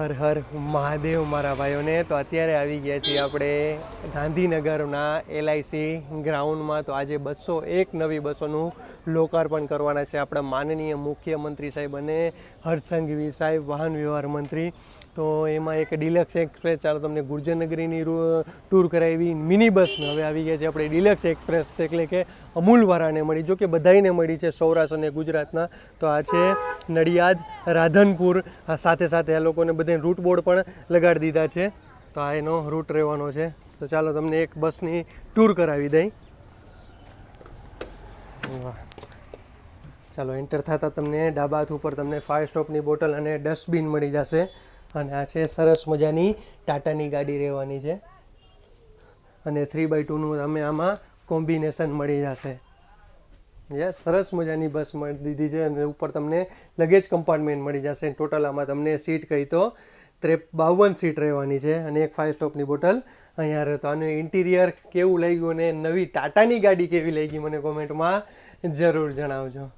હર હર મહાદેવ મારા ભાઈઓને. તો અત્યારે આવી ગયા છીએ આપણે ગાંધીનગરના એલઆઈસી ગ્રાઉન્ડમાં તો આજે બસો એક નવી બસોનું લોકાર્પણ કરવાના છે આપણા માનનીય મુખ્યમંત્રી સાહેબ અને હર્ષંઘવી સાહેબ, વાહન વ્યવહાર મંત્રી. તો એમાં એક ડિલક્સ એક્સપ્રેસ ચાલો તમને ગુર્જરનગરીની ટૂર કરાવી મિની બસ હવે આવી ગયા છે આપણે ડિલક્સ એક્સપ્રેસ એટલે કે અમૂલવાળાને મળી જો કે બધાઈને મળી છે સૌરાષ્ટ્ર અને ગુજરાતના. તો આ છે નડિયાદ, રાધનપુર સાથે સાથે આ લોકોને બધાને રૂટ બોર્ડ પણ લગાડી દીધા છે. તો આ એનો રૂટ રહેવાનો છે. તો ચાલો તમને એક બસની ટૂર કરાવી દઈ. વાહ. ચાલો એન્ટર થતાં તમને ડાબા હાથ ઉપર તમને ફાયર સ્ટોપની બોટલ અને ડસ્ટબિન મળી જશે. અને આ છે સરસ મજાની ટાટાની ગાડી રહેવાની છે. અને થ્રી બાય ટુનું તમે આમાં કોમ્બિનેશન મળી જશે. યસ, સરસ મજાની બસ મળી દીધી છે અને ઉપર તમને લગેજ કમ્પાર્ટમેન્ટ મળી જશે. ટોટલ આમાં તમને સીટ કહી તો ત્રે બાવન સીટ રહેવાની છે અને એક ફાઇવ સ્ટોપની બોટલ અહીંયા રહે. તો આનું ઇન્ટિરિયર કેવું લાગ્યું અને નવી ટાટાની ગાડી કેવી લાગી મને કોમેન્ટમાં જરૂર જણાવજો.